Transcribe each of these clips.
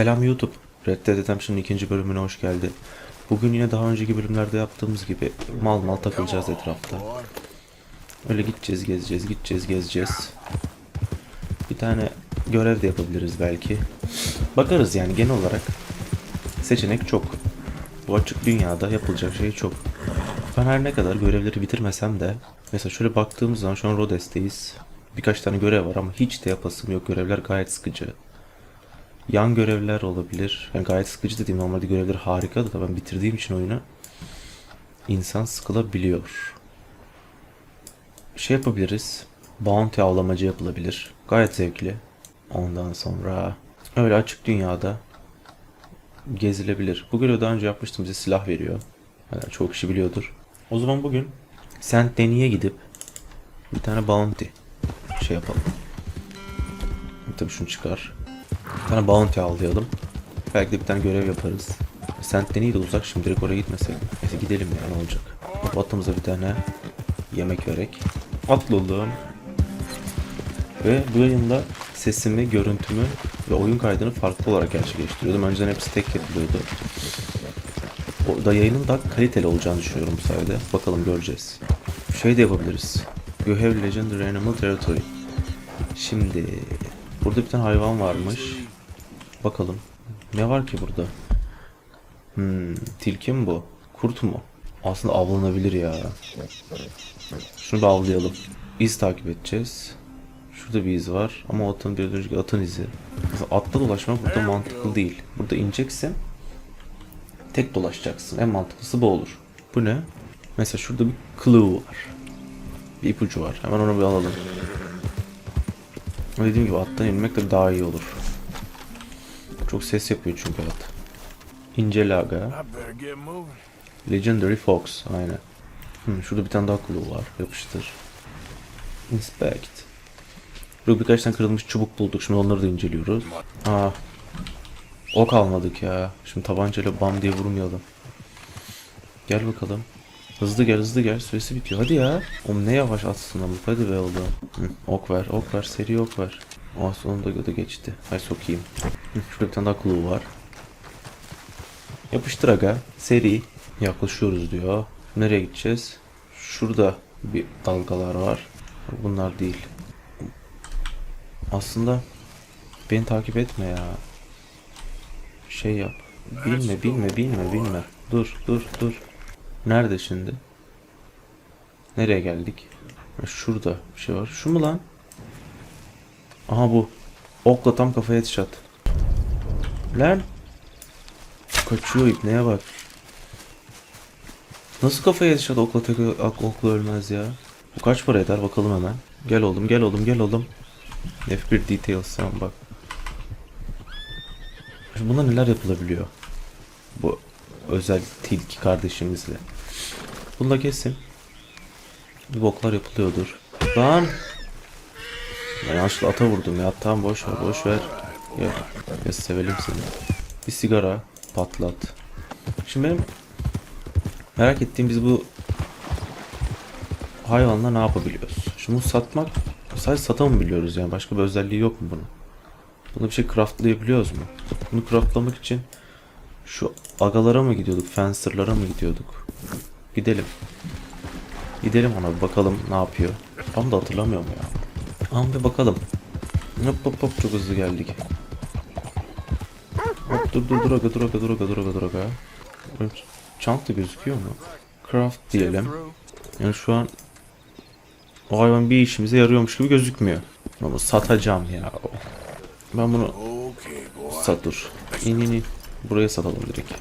Selam YouTube. Red Dead Redemption'ın ikinci bölümüne hoş geldi. Bugün yine daha önceki bölümlerde yaptığımız gibi mal mal takılacağız etrafta. Öyle gideceğiz, gezeceğiz, gideceğiz, gezeceğiz. Bir tane görev de yapabiliriz belki. Bakarız yani genel olarak seçenek çok. Bu açık dünyada yapılacak şey çok. Ben her ne kadar görevleri bitirmesem de mesela şöyle baktığımız zaman şu an Rodes'teyiz. Birkaç tane görev var ama hiç de yapasım yok. Görevler gayet sıkıcı. Yan görevler olabilir. Yani gayet sıkıcı dediğim normalde görevler harika da ben bitirdiğim için oyunu insan sıkılabiliyor. Şey yapabiliriz. Bounty avlamacı yapılabilir. Gayet zevkli. Ondan sonra öyle açık dünyada gezilebilir. Bu görevi daha önce yapmıştım. Bize silah veriyor. Yani çoğu kişi biliyordur. O zaman bugün Saint Denis'e gidip bir tane bounty şey yapalım. Tabii şunu çıkar. Bir tane bounty avlayalım. Belki de bir tane görev yaparız. Saint Denis de uzak şimdi direkt oraya gitmesek. Neyse gidelim ya ne olacak. Atımıza bir tane yemek vererek. Atladım. Ve bu yayında sesimi, görüntümü ve oyun kaydını farklı olarak gerçekleştiriyordum. Önceden hepsi tek yapılıyordu. Orada yayının daha kaliteli olacağını düşünüyorum bu sayede. Bakalım göreceğiz. Şey de yapabiliriz. You have legendary animal territory. Şimdi burada bir tane hayvan varmış. Bakalım. Ne var ki burada? Hmm, tilki mi bu? Kurt mu? Aslında avlanabilir ya. Şunu bir avlayalım. İz takip edeceğiz. Şurada bir iz var ama atın bir önceki atın izi. Mesela atla dolaşmak burada mantıklı değil. Burada ineceksin. Tek dolaşacaksın. En mantıklısı bu olur. Bu ne? Mesela şurada bir clue var. Bir ipucu var. Hemen onu bir alalım. Dediğim gibi attan inmek de daha iyi olur. Çok ses yapıyor çünkü at. İncele aga. I better get moving. Legendary Fox. Aynen. Hı, şurada bir tane daha clue var. Yapıştır. Inspect. Burada birkaç tane kırılmış çubuk bulduk. Şimdi onları da inceliyoruz. Aa. Ok almadık ya. Şimdi tabancayla bam diye vurmayalım. Gel bakalım. Hızlı gel hızlı gel. Süresi bitiyor. Hadi ya. Oğlum ne yavaş atsın ama. Hadi be oğlum. Hı, ok ver ok ver. Seri ok ver. Aa sonunda da geçti. Hay sokayım. Şurada bir tane daha clue var. Yapıştır aga. Seri. Yaklaşıyoruz diyor. Nereye gideceğiz? Şurada bir dalgalar var. Bunlar değil. Aslında beni takip etme ya. Şey yap. Bilme, bilme, bilme, bilme. Dur, dur, dur. Nerede şimdi? Nereye geldik? Şurada bir şey var. Şu mu lan? Aha bu. Okla tam kafaya headshot. Lan. Kaçıyor ipneye bak. Nasıl kafaya headshot okla tek okla ölmez ya. Bu kaç para eder bakalım hemen. Gel oğlum gel oğlum gel oğlum. F1 details tamam bak. Şimdi bunda neler yapılabiliyor? Bu özel tilki kardeşimizle. Bunu da kesin. Bir boklar yapılıyordur. Lan! Ben yanlışlıkla ata vurdum ya. Tamam boş ver boş ver. Ya, ya sevelim seni. Bir sigara patlat. Şimdi benim merak ettiğim biz bu hayvanla ne yapabiliyoruz? Şimdi bunu satmak sadece sata mı biliyoruz yani başka bir özelliği yok mu bunun? Bunu bir şey craftlayabiliyoruz mu? Bunu craftlamak için şu agalara mı gidiyorduk, fencerlara mı gidiyorduk? Gidelim. Gidelim ona bakalım ne yapıyor. Tam da hatırlamıyorum ya. Ama bir bakalım. Hop hop hop çok hızlı geldik. Hop dur dur dur aga dur aga dur aga dur dur Çanta gözüküyor mu? Craft diyelim. Yani şu an o hayvan bir işimize yarıyormuş gibi gözükmüyor. Ama satacağım ya. Ben bunu sat dur. İn in in. Buraya satalım direkt.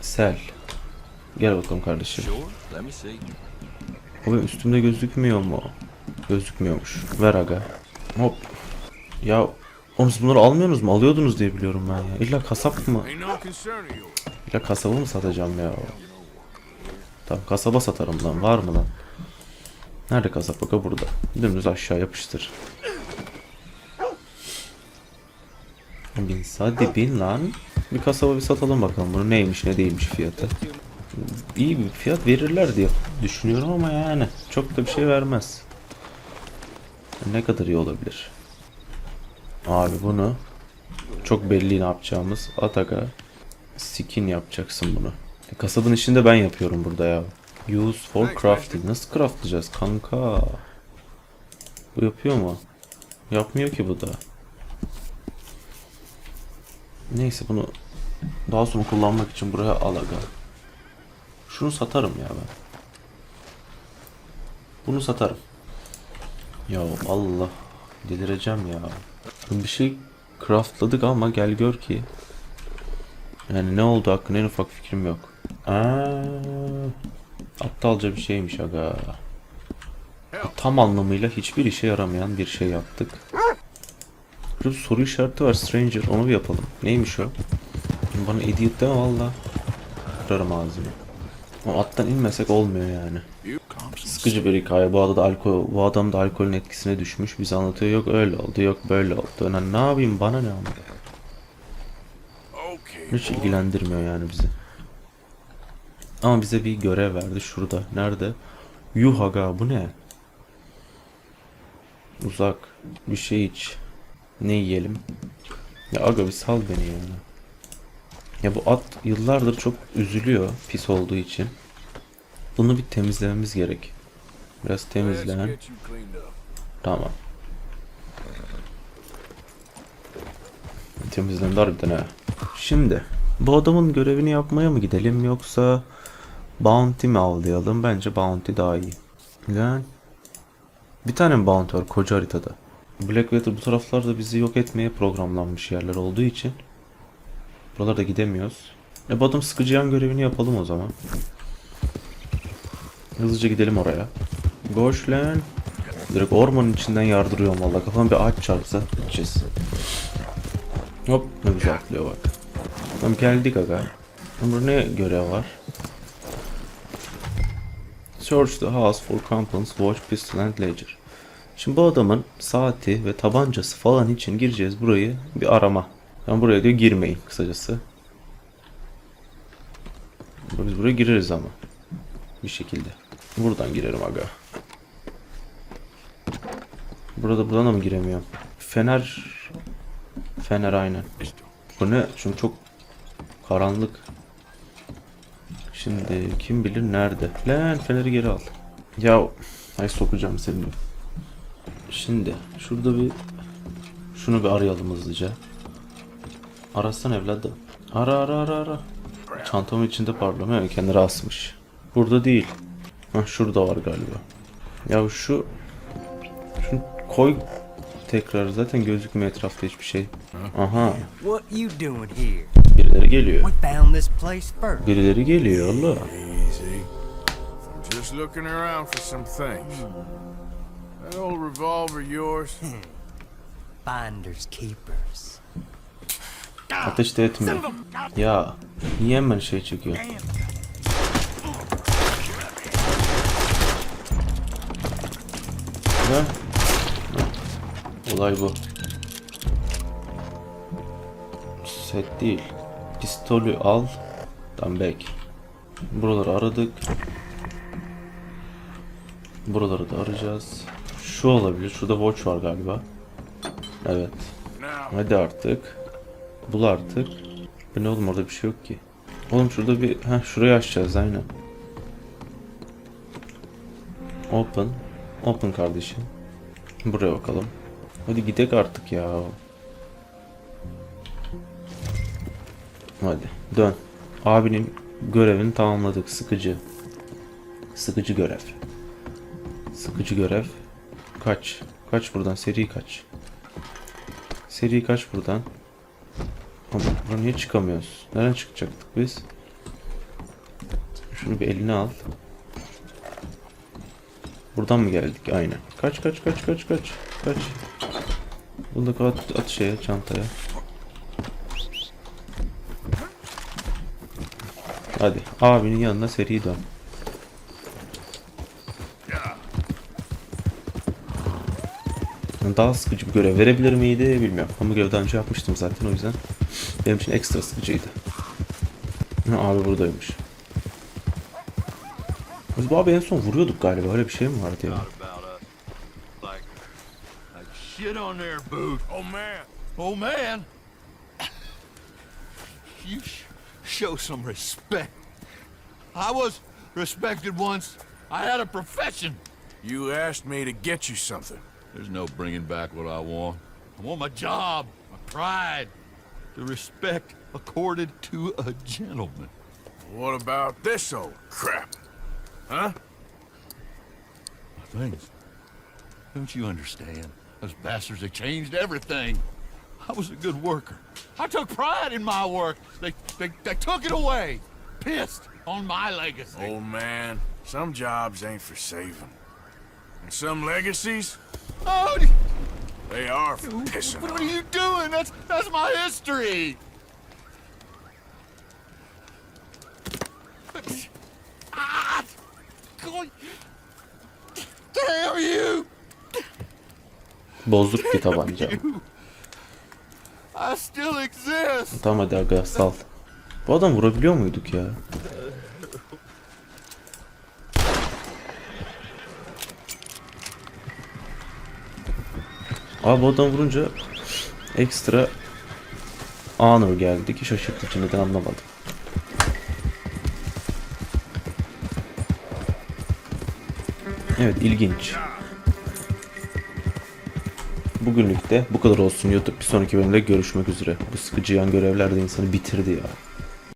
Sel. Gel bakalım kardeşim. O benim üstümde gözükmüyor mu? Gözükmüyormuş. Ver aga. Hop. Ya oğlum bunları almıyorsunuz mu? Alıyordunuz diye biliyorum ben ya. İlla kasap mı? İlla kasaba mı satacağım ya? Tamam kasaba satarım lan. Var mı lan? Nerede kasap? Bak burada. Dümdüz aşağı yapıştır. Bin hadi bin lan. Bir kasaba bir satalım bakalım bunu neymiş ne değilmiş fiyatı. İyi bir fiyat verirler diye düşünüyorum ama yani çok da bir şey vermez. Ne kadar iyi olabilir? Abi bunu Çok belli ne yapacağımız. At aga. Skin yapacaksın bunu. E, kasabın işini de ben yapıyorum burada ya. Use for crafting. Nasıl craftlayacağız kanka? Bu yapıyor mu? Yapmıyor ki bu da. Neyse bunu daha sonra kullanmak için buraya al aga. Şunu satarım ya ben. Bunu satarım. Ya Allah delireceğim ya. Bir şey craftladık ama gel gör ki yani ne oldu hakkında en ufak fikrim yok. Aa, aptalca bir şeymiş aga. Tam anlamıyla hiçbir işe yaramayan bir şey yaptık. Bir soru işareti var Stranger onu bir yapalım. Neymiş o? Bana idiot deme valla. Kırarım ağzını. O attan inmesek olmuyor yani. Sıkıcı bir hikaye. Bu adada alkol, bu adam da alkolün etkisine düşmüş. Bize anlatıyor. Yok öyle oldu, yok böyle oldu. Yani ne yapayım bana ne ama. Hiç ilgilendirmiyor yani bizi. Ama bize bir görev verdi şurada. Nerede? Yuh aga bu ne? Uzak. Bir şey iç. Ne yiyelim? Ya aga bir sal beni ya. Ya bu at yıllardır çok üzülüyor pis olduğu için. Bunu bir temizlememiz gerek. Biraz temizlen. Tamam. Temizlendi harbiden ha. Şimdi bu adamın görevini yapmaya mı gidelim yoksa bounty mi avlayalım? Bence bounty daha iyi. Lan. Bir tane bounty var koca haritada? Blackwater bu taraflarda bizi yok etmeye programlanmış yerler olduğu için buralarda gidemiyoruz. E bu adam sıkıcı yan görevini yapalım o zaman. Hızlıca gidelim oraya. Lan. Direkt ormanın içinden yardırıyorum valla. Kafam bir ağaç çarpsa gideceğiz. Hop ne güzel atlıyor bak. Tamam geldik aga. Burada ne görev var? Search the house for components, watch, pistol and ledger. Şimdi bu adamın saati ve tabancası falan için gireceğiz burayı bir arama. Yani buraya diyor girmeyin kısacası. Biz buraya gireriz ama. Bir şekilde. Buradan girerim aga. Burada buradan da mı giremiyorum? Fener Fener aynen. Bu ne? Çünkü çok karanlık. Şimdi kim bilir nerede? Lan feneri geri al. Ya ay sokacağım seni. Şimdi şurada bir şunu bir arayalım hızlıca. Arasana evladım. Ara ara ara ara. Çantamın içinde pardon hemen kenara asmış. Burada değil. Hah şurada var galiba. Ya şu şunu koy tekrar zaten gözükmüyor etrafta hiçbir şey. Aha birileri geliyor. Birileri geliyor Allah. Just looking around for some things. That old revolver yours? Finders keepers. Ateş de etmiyor. Ya niye hemen şey çekiyor? Ne? Olay bu. Set değil. Pistolü al. Tam bek. Buraları aradık. Buraları da arayacağız. Şu olabilir. Şurada watch var galiba. Evet. Hadi artık. Bul artık. Bu ne oğlum orada bir şey yok ki. Oğlum şurada bir... Heh şurayı açacağız aynen. Open. Open kardeşim. Buraya bakalım. Hadi gidek artık ya. Hadi dön. Abinin görevini tamamladık. Sıkıcı. Sıkıcı görev. Sıkıcı görev. Kaç. Kaç buradan seri kaç. Seri kaç buradan. Buradan niye çıkamıyoruz? Nereden çıkacaktık biz? Şunu bir eline al. Buradan mı geldik? Aynen. Kaç kaç kaç kaç kaç. Kaç. Bunu da at, at şeye çantaya. Hadi abinin yanına seri dön. Daha sıkıcı bir görev verebilir miydi bilmiyorum. Ama görev daha önce yapmıştım zaten o yüzden. Benim için ekstra sıkıcıydı. Ha, abi buradaymış. Biz bu abi en son vuruyorduk galiba. Öyle bir şey mi vardı ya? shit on their boot. oh man, Oh man, you sh- show some respect. I was respected once. I had a profession. You asked me to get you something. There's no bringing back what I want. I want my job, my pride, the respect accorded to a gentleman. What about this old crap? Huh? Things. Don't you understand? Those bastards have changed everything. I was a good worker. I took pride in my work. They, they, they took it away. Pissed on my legacy. Old man, some jobs ain't for saving. And some legacies, Oh, they are for pissing what are you doing? That's that's my history. Ah! God. Damn you! Bozduk ki tabanca. I still exist. Tamam hadi aga sal. Bu adam vurabiliyor muyduk ya? Abi adam vurunca ekstra honor geldi ki şaşırtıcı neden anlamadım. Evet ilginç. Bugünlük de bu kadar olsun YouTube. Bir sonraki bölümde görüşmek üzere. Bu sıkıcı yan görevler de insanı bitirdi ya.